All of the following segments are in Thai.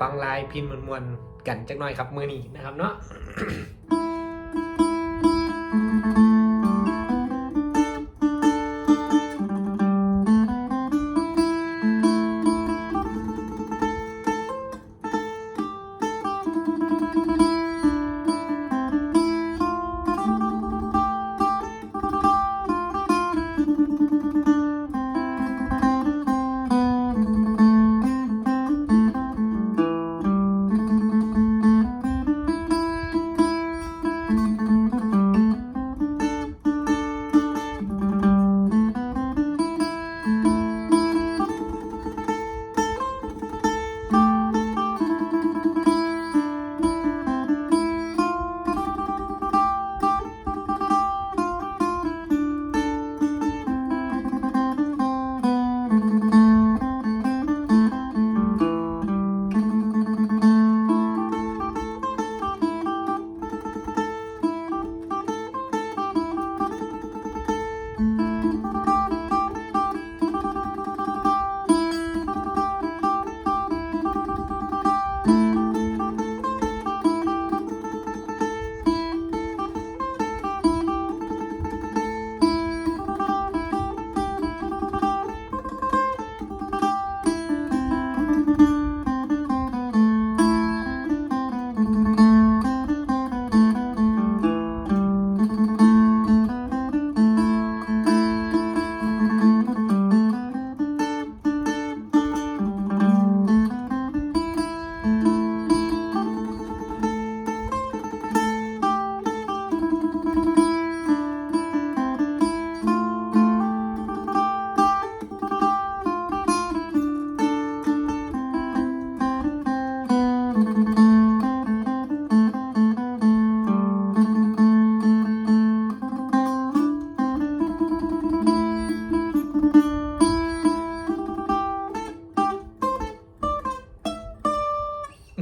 ฟังลายพินมวลๆกันจักหน่อยครับมือนี้นะครับเนาะ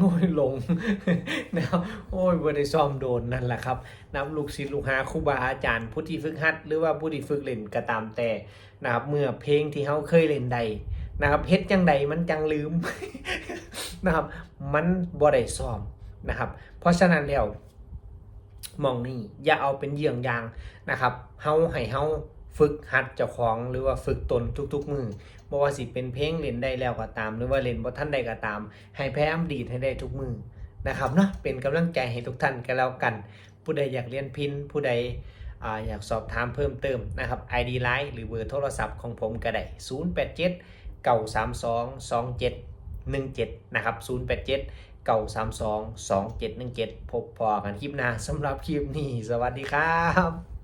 โอ้ยลงนะครับโอ้ยบริซ้อมโดนนั่นแหละครับนับลูกศิษย์ลูกหาครูบาอาจารย์ผู้ที่ฝึกหัด หรือว่าผู้ที่ฝึกเล่นก็ตามแต่นะครับเมื่อเพลงที่เขาเคยเล่นใดนะครับเฮ็ดจังใดมันจังลืมนะครับ มันบ่ได้ซ้อมนะครับ เพราะฉะนั้นแล้วมองนี่อย่าเอาเป็นเยี่ยงอย่างนะครับเฮาให้เฮา ฝึกหัดเจ้าของหรือว่าฝึกตนทุกๆมือบ่ว่าสิเป็นเพลงเล่นได้แล้วก็ตาม หรือว่าเล่นบ่ทันได้ก็ตาม ให้พยายามดีดให้ได้ทุกมือนะครับเนาะเป็นกำลังใจให้ทุกท่านกันแล้วกัน ผู้ใดอยากเรียนพินผู้ใดอาอยากสอบถามเพิ่มเติมนะครับ ID Line หรือเบอร์โทรศัพท์ของผมก็ได้ 087 932 2717 นะครับ 087 932 2717 พบพอกันคลิปหน้าสำหรับคลิปนี้ สวัสดีครับ